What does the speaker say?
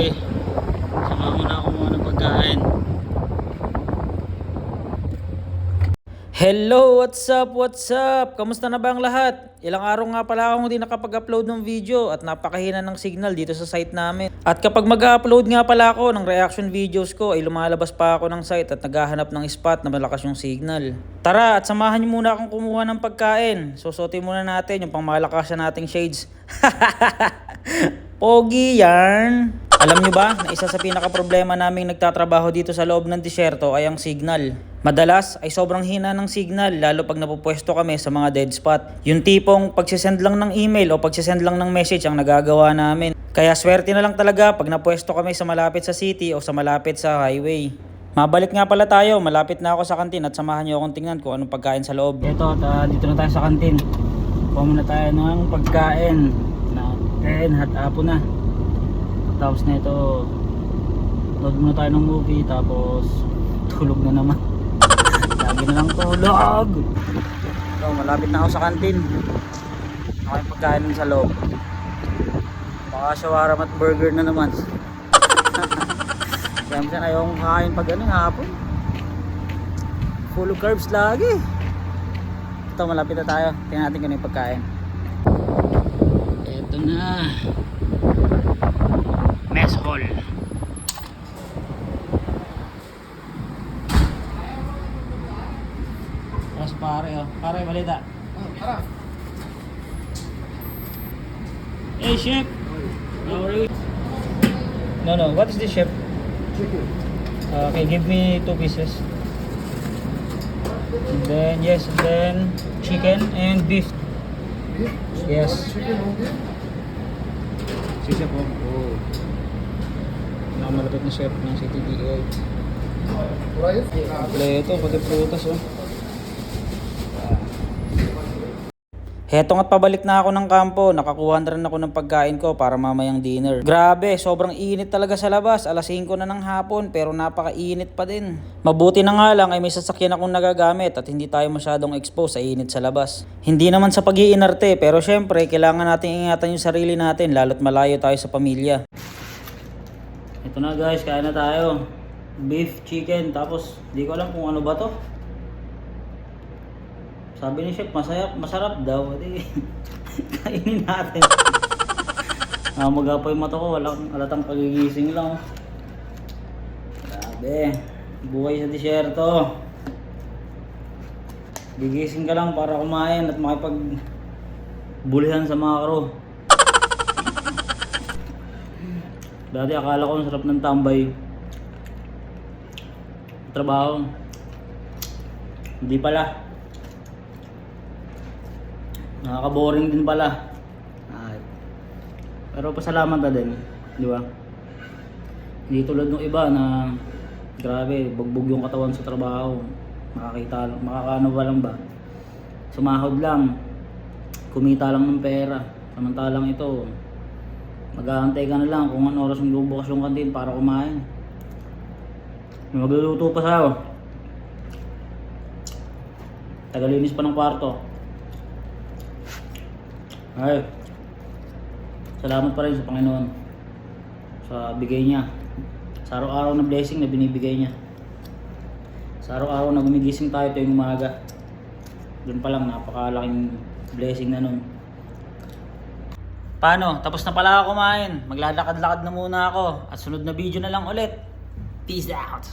kasi mo na ako muna pagkain Hello, what's up, what's up? Kamusta na ba ang lahat? Ilang araw nga pala akong hindi nakapag-upload ng video at napakahina ng signal dito sa site namin. At kapag mag-upload nga pala ako ng reaction videos ko ay lumalabas pa ako ng site at naghahanap ng spot na malakas yung signal. Tara at samahan niyo muna akong kumuha ng pagkain. Susuti muna natin yung pangmalakasan nating shades. Pogi yarn. Alam nyo ba na isa sa pinaka-problema naming nagtatrabaho dito sa loob ng disyerto ay ang signal. Madalas ay sobrang hina ng signal lalo pag napupwesto kami sa mga dead spot. Yung tipong pagsisend lang ng email o pagsisend lang ng message ang nagagawa namin. Kaya swerte na lang talaga pag napwesto kami sa malapit sa city o sa malapit sa highway. Mabalik nga pala tayo, malapit na ako sa kantin at samahan niyo akong tingnan kung anong pagkain sa loob. Ito, ta, dito na tayo sa kantin. Kuha muna tayo ng pagkain na and hot apo na. Tapos na ito, load muna tayo ng movie tapos tulog na naman. Lagi na lang tulog. So, malapit na ako sa kantin. Yung pagkain sa loob. Baka shawarma at burger na naman. Minsan ayaw kong kakain pag ano hapon. Full of carbs lagi. Ito, malapit na tayo. Tingnan natin kung ano yung pagkain. Ito na. Mess hall. Tapos pare oh. Pare, balita. Tara. Hey, chef. How are you? No, no. What is this, chef? Chicken. Uh, okay, give me two pieces. And then, yes, and then chicken and beef. Beef? Yes. Chicken on beef? Si chef, oh. oh. Nakamalapit na chef ng CTD8. Rice? Kompleto, pati prutas, oh. Heto nga't pabalik na ako ng kampo, nakakuha na rin ako ng pagkain ko para mamayang dinner. Grabe, sobrang init talaga sa labas, alas 5 na ng hapon pero napakainit pa din. Mabuti na nga lang ay may sasakyan akong nagagamit at hindi tayo masyadong expose sa init sa labas. Hindi naman sa pag-iinarte pero syempre kailangan natin ingatan yung sarili natin lalo't malayo tayo sa pamilya. Ito na guys, kain na tayo. Beef, chicken, tapos di ko alam kung ano ba to. Sabi ni chef, masaya, masarap daw. Di, kainin natin. ah, magapoy mata ko, walang alatang pagigising lang. Grabe, buhay sa disyerto. Gigising ka lang para kumain at makipag bulihan sa mga karo. Dati akala ko ang sarap ng tambay. Trabaho. Hindi pala. Nakaka-boring din pala. Ay. Pero pasalamat na din, di ba? Hindi tulad ng iba na grabe, bugbog yung katawan sa trabaho. Makakita, makakaano ba lang ba? Sumahod lang. Kumita lang ng pera. Samantalang ito, mag-aantay ka na lang kung anong oras yung bubukas yung kantin para kumain. Magluluto pa sa'yo. Tagalinis pa ng kwarto. Ay, salamat pa rin sa Panginoon sa bigay niya. Sa araw-araw na blessing na binibigay niya. Sa araw-araw na gumigising tayo tuwing umaga. Doon pa lang napakalaking blessing na nun. Paano? Tapos na pala ako kumain. Maglalakad-lakad na muna ako. At sunod na video na lang ulit. Peace out!